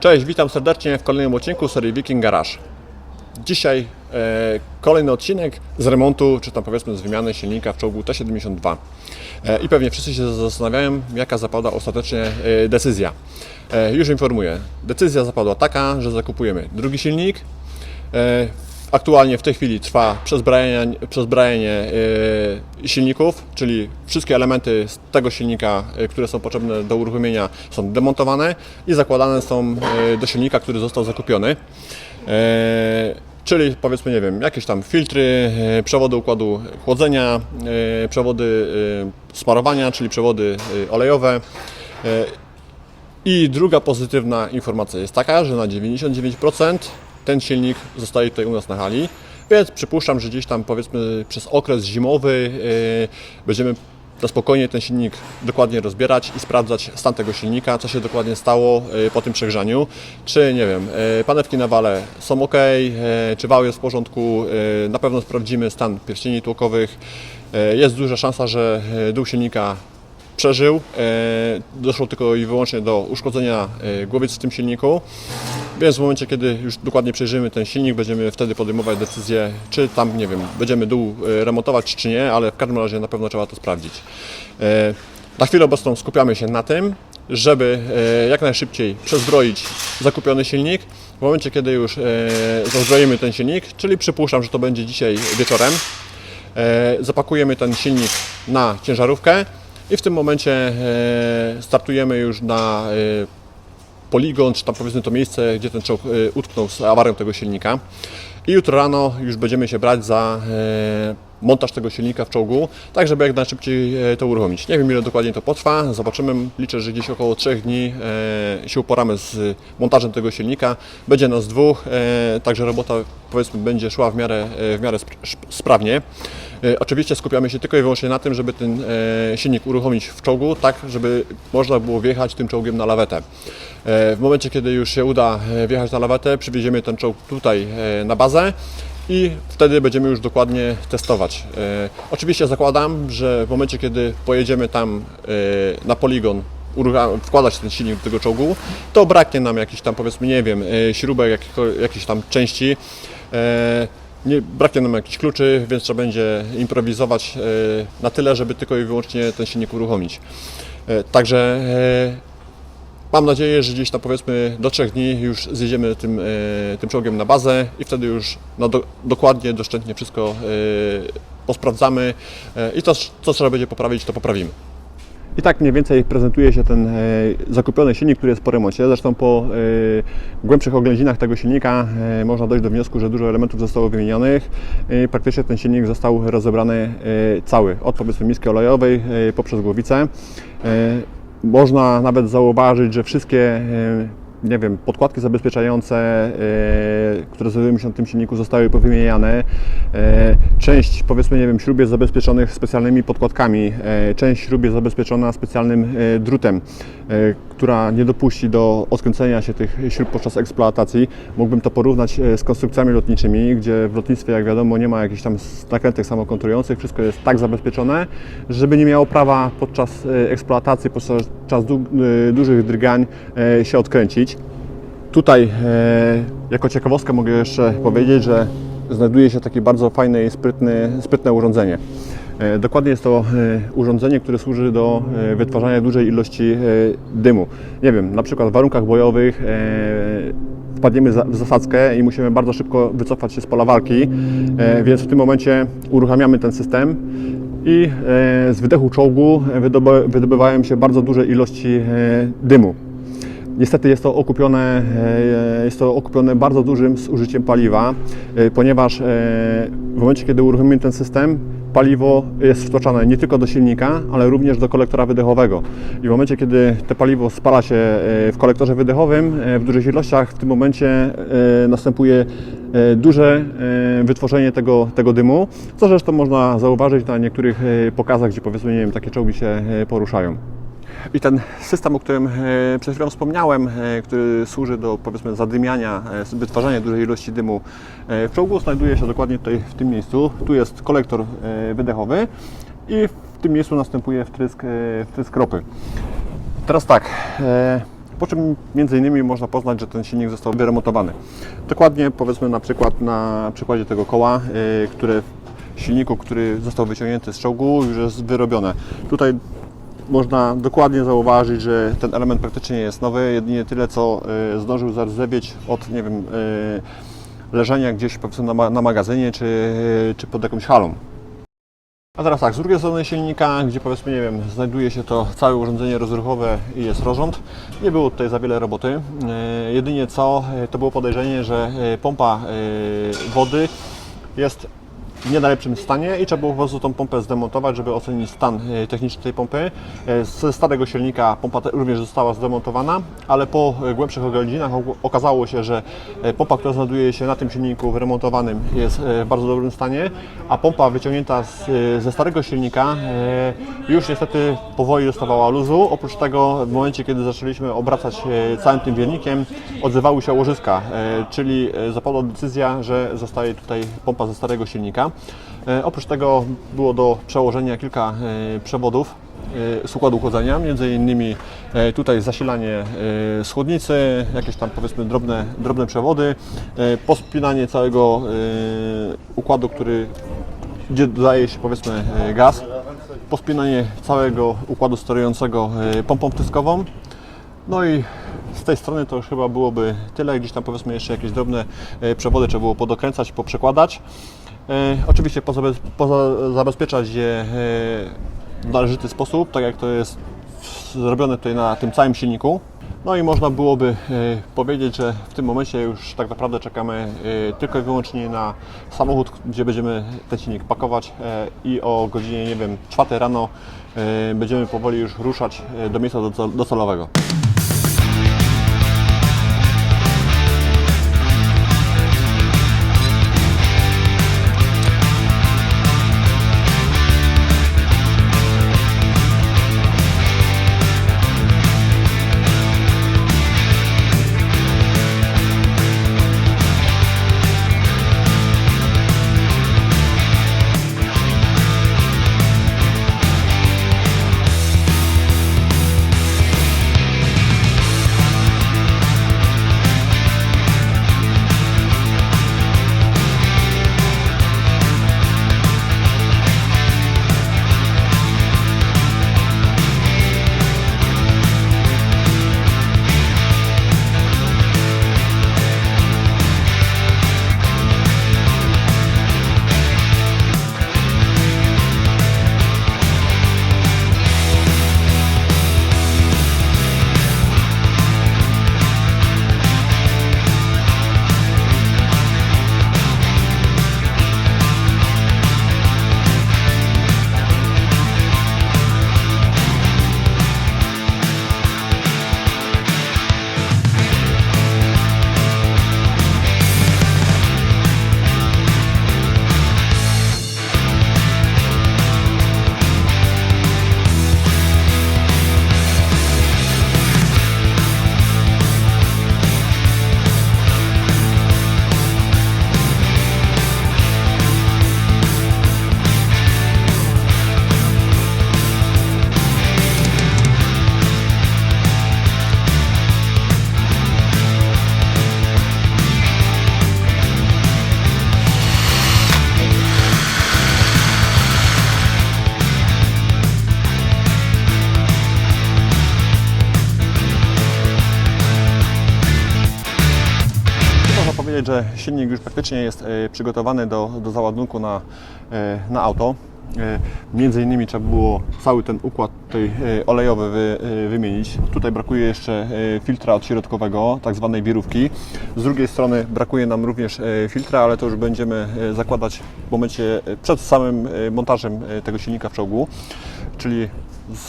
Cześć, witam serdecznie w kolejnym odcinku serii Viking Garage. Dzisiaj e, kolejny odcinek z remontu, czy tam powiedzmy z wymiany silnika w czołgu T-72. E, I pewnie wszyscy się zastanawiają, jaka zapada ostatecznie e, decyzja. E, już informuję. Decyzja zapadła taka, że zakupujemy drugi silnik. E, aktualnie w tej chwili trwa przezbrajanie, przezbrajanie e, silników, czyli wszystkie elementy z tego silnika, e, które są potrzebne do uruchomienia są demontowane i zakładane są e, do silnika, który został zakupiony. Czyli powiedzmy, nie wiem, jakieś tam filtry, przewody układu chłodzenia, przewody smarowania, czyli przewody olejowe. I druga pozytywna informacja jest taka, że na 99% ten silnik zostaje tutaj u nas na hali, więc przypuszczam, że gdzieś tam powiedzmy przez okres zimowy yy, będziemy na spokojnie ten silnik dokładnie rozbierać i sprawdzać stan tego silnika, co się dokładnie stało yy, po tym przegrzaniu, czy nie wiem, yy, panewki na wale są ok, czy wał jest w porządku, na pewno sprawdzimy stan pierścieni tłokowych, jest duża szansa, że dół silnika przeżył. E, Doszło tylko i wyłącznie do uszkodzenia e, głowic w tym silniku. Więc w momencie, kiedy już dokładnie przejrzymy ten silnik, będziemy wtedy podejmować decyzję, czy tam, nie wiem, będziemy dół e, remontować, czy nie, ale w każdym razie na pewno trzeba to sprawdzić. E, Na chwilę obecną skupiamy się na tym, żeby e, jak najszybciej przezbroić zakupiony silnik. W momencie, kiedy już zazbroimy ten silnik, czyli przypuszczam, że to będzie dzisiaj wieczorem, zapakujemy ten silnik na ciężarówkę i w tym momencie startujemy już na poligon, czy tam powiedzmy to miejsce, gdzie ten czołg e, utknął z awarią tego silnika. I jutro rano już będziemy się brać za e, montaż tego silnika w czołgu, tak żeby jak najszybciej e, to uruchomić. Nie wiem ile dokładnie to potrwa, zobaczymy. Liczę, że gdzieś około 3 dni się uporamy z montażem tego silnika. Będzie nas dwóch, także robota powiedzmy będzie szła w miarę, w miarę sprawnie. E, Oczywiście skupiamy się tylko i wyłącznie na tym, żeby ten e, silnik uruchomić w czołgu, tak żeby można było wjechać tym czołgiem na lawetę. E, W momencie, kiedy już się uda wjechać na lawetę, przywieziemy ten czołg tutaj na bazę i wtedy będziemy już dokładnie testować. Oczywiście zakładam, że w momencie, kiedy pojedziemy tam na poligon wkładać ten silnik do tego czołgu, to braknie nam jakichś tam powiedzmy, nie wiem, śrubek, jakich- jakichś tam części. Nie, braknie nam jakichś kluczy, więc trzeba będzie improwizować e, na tyle, żeby tylko i wyłącznie ten silnik uruchomić. E, Także e, mam nadzieję, że gdzieś tam powiedzmy do trzech dni już zjedziemy tym, tym czołgiem na bazę i wtedy już no, do, dokładnie, doszczętnie wszystko posprawdzamy i to, co trzeba będzie poprawić, to poprawimy. I tak mniej więcej prezentuje się ten e, zakupiony silnik, który jest po remoncie. Zresztą po e, głębszych oględzinach tego silnika e, można dojść do wniosku, że dużo elementów zostało wymienionych. Praktycznie ten silnik został rozebrany cały, od powiedzmy miski olejowej poprzez głowicę. Można nawet zauważyć, że wszystkie nie wiem, podkładki zabezpieczające, e, które znajdują się na tym silniku zostały powymieniane. E, część, powiedzmy, nie wiem, śrub jest zabezpieczonych specjalnymi podkładkami, e, część śrub jest zabezpieczona specjalnym drutem, która nie dopuści do odkręcenia się tych śrub podczas eksploatacji. Mógłbym to porównać z konstrukcjami lotniczymi, gdzie w lotnictwie, jak wiadomo, nie ma jakichś tam nakrętek samokontrujących, wszystko jest tak zabezpieczone, żeby nie miało prawa podczas eksploatacji, podczas du- dużych drgań się odkręcić. Tutaj e, jako ciekawostkę mogę jeszcze powiedzieć, że znajduje się takie bardzo fajne i sprytne, sprytne urządzenie. E, Dokładnie jest to e, urządzenie, które służy do wytwarzania dużej ilości dymu. Nie wiem, na przykład w warunkach bojowych wpadniemy w zasadzkę i musimy bardzo szybko wycofać się z pola walki, więc w tym momencie uruchamiamy ten system i z wydechu czołgu wydoby- wydobywają się bardzo duże ilości dymu. Niestety jest to okupione, e, jest to okupione bardzo dużym zużyciem paliwa, e, ponieważ e, w momencie, kiedy uruchomimy ten system, paliwo jest wtłaczane nie tylko do silnika, ale również do kolektora wydechowego. I w momencie, kiedy to paliwo spala się w kolektorze wydechowym w dużych ilościach, w tym momencie następuje duże wytworzenie tego, tego dymu, co zresztą można zauważyć na niektórych pokazach, gdzie powiedzmy, nie wiem, takie czołgi się poruszają. I ten system, o którym e, przed chwilą wspomniałem, e, który służy do powiedzmy zadymiania, e, wytwarzania dużej ilości dymu w czołgu, znajduje się dokładnie tutaj w tym miejscu. Tu jest kolektor wydechowy i w tym miejscu następuje wtrysk, wtrysk ropy. Teraz tak, po czym między innymi można poznać, że ten silnik został wyremontowany. Dokładnie powiedzmy na przykład na przykładzie tego koła, które silniku, który został wyciągnięty z czołgu już jest wyrobione. Tutaj można dokładnie zauważyć, że ten element praktycznie jest nowy, jedynie tyle co y, zdążył zardzewieć od, nie wiem, y, leżenia gdzieś powiedzmy na, ma- na magazynie czy, czy pod jakąś halą. A teraz tak, z drugiej strony silnika, gdzie powiedzmy, nie wiem, znajduje się to całe urządzenie rozruchowe i jest rozrząd, nie było tutaj za wiele roboty. Jedynie co, to było podejrzenie, że pompa wody jest nie najlepszym stanie i trzeba było po prostu tą pompę zdemontować, żeby ocenić stan e, techniczny tej pompy. E, Ze starego silnika pompa również została zdemontowana, ale po e, głębszych oględzinach okazało się, że pompa, która znajduje się na tym silniku wyremontowanym jest w bardzo dobrym stanie, a pompa wyciągnięta z, ze starego silnika już niestety powoli dostawała luzu. Oprócz tego w momencie, kiedy zaczęliśmy obracać całym tym wiernikiem, odzywały się łożyska, czyli zapadła decyzja, że zostaje tutaj pompa ze starego silnika. E, Oprócz tego było do przełożenia kilka e, przewodów e, z układu chłodzenia, między innymi tutaj zasilanie e, z chłodnicy, jakieś tam powiedzmy drobne, drobne przewody, pospinanie całego układu, który gdzie dodaje się powiedzmy gaz, pospinanie całego układu sterującego pompą wtyskową. No i z tej strony to już chyba byłoby tyle. Gdzieś tam powiedzmy jeszcze jakieś drobne e, przewody trzeba było podokręcać, poprzekładać. E, Oczywiście zabezpieczać je e, w należyty sposób, tak jak to jest zrobione tutaj na tym całym silniku. No i można byłoby powiedzieć, że w tym momencie już tak naprawdę czekamy tylko i wyłącznie na samochód, gdzie będziemy ten silnik pakować i o godzinie, nie wiem, 4 rano będziemy powoli już ruszać do miejsca doce- docelowego. Powiedzieć, że silnik już praktycznie jest e, przygotowany do, do załadunku na, e, na auto. E, Między innymi trzeba było cały ten układ tutaj olejowy wy, wymienić. Tutaj brakuje jeszcze filtra odśrodkowego, tak zwanej wirówki. Z drugiej strony brakuje nam również filtra, ale to już będziemy zakładać w momencie przed samym montażem tego silnika w czołgu. Czyli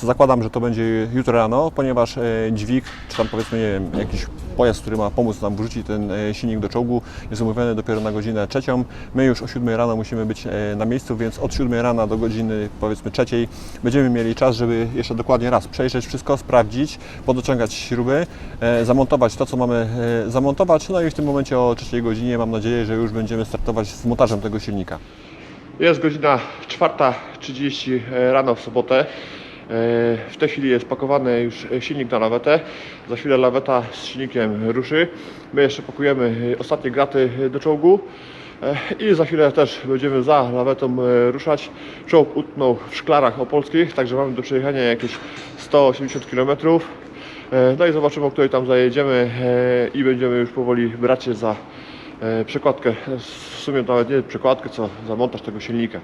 zakładam, że to będzie jutro rano, ponieważ e, dźwig, czy tam powiedzmy, nie wiem, jakiś pojazd, który ma pomóc nam wrzucić ten e, silnik do czołgu, jest umówiony dopiero na godzinę trzecią. My już o 7 rano musimy być e, na miejscu, więc od 7 rana do godziny powiedzmy trzeciej będziemy mieli czas, żeby jeszcze dokładnie raz przejrzeć wszystko, sprawdzić, podociągać śruby, zamontować to, co mamy zamontować, no i w tym momencie o trzeciej godzinie mam nadzieję, że już będziemy startować z montażem tego silnika. Jest godzina 4.30 rano w sobotę. W tej chwili jest pakowany już silnik na lawetę. Za chwilę laweta z silnikiem ruszy. My jeszcze pakujemy ostatnie graty do czołgu. E, I za chwilę też będziemy za lawetą e, ruszać. Czołg utknął w szklarach opolskich, także mamy do przejechania jakieś 180 km. E, No i zobaczymy, o której tam zajedziemy e, i będziemy już powoli brać się za e, przekładkę. W sumie nawet nie przekładkę, co za montaż tego silnika.